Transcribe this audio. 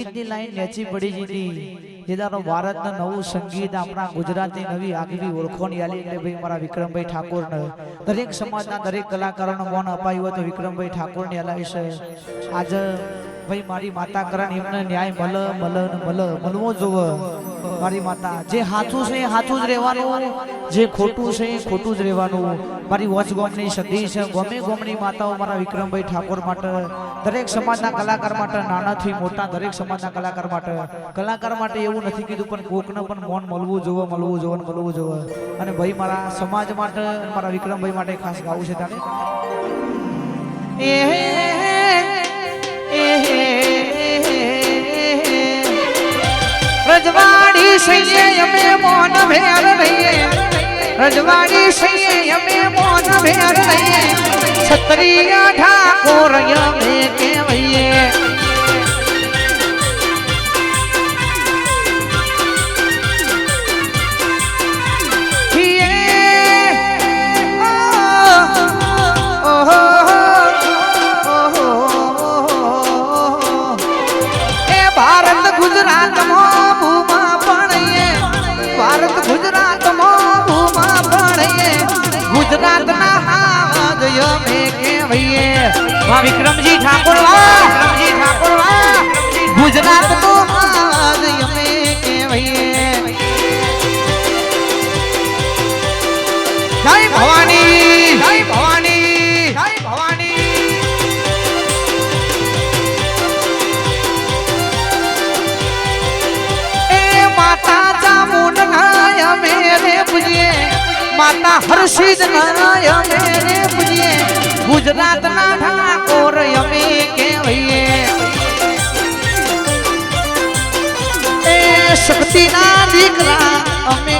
સંગીતની લાઈન નેચી પડી જીતી તારો ભારતનું નવું સંગીત આપણા ગુજરાતની નવી આગવી ઓળખોની આલી એટલે ભાઈ મારા વિક્રમભાઈ ઠાકોરને. દરેક સમાજના દરેક કલાકારોનો મોન અપાયું હોય તો વિક્રમભાઈ ઠાકોરને અલાવી છે. આજે ભાઈ મારી માતા કરણ એમને ન્યાય મલ મલ મલ મળવો જોવે. મારી માતા, જે હાથું છે સાચું જ રહેવાનું, જે ખોટું છે ખોટું જ રહેવાનું. મારી વચ ગોમની સદી છે, ગમે ગોમની માતાઓ મારા વિક્રમભાઈ ઠાકોર માટે, દરેક સમાજના કલાકાર માટે, નાનાથી મોટા દરેક સમાજના કલાકાર માટે. કલાકાર માટે એવું નથી કીધું, પણ કોકને પણ મોન મળવું જોવે મળવું જોવે મળવું જોવે. અને ભાઈ મારા સમાજ માટે, મારા વિક્રમભાઈ માટે ખાસ ગાવું છે તારે. એ રજવાડી સૈયે અમે મોન ભેર રહીએ. રજવાડી સૈયે અમે મોન ભેર રહીએ. છત્રીયા ઠાકોર અમે ગુજરાતના હાવજ અમે વાહ વિક્રમજી ઠાકોર વિક્રમજી. માતા હર્ષિદ અમે રે ગુજરાતના ઠાકોર અમે કહેવાઈએ. એ શક્તિના દીકરા અમે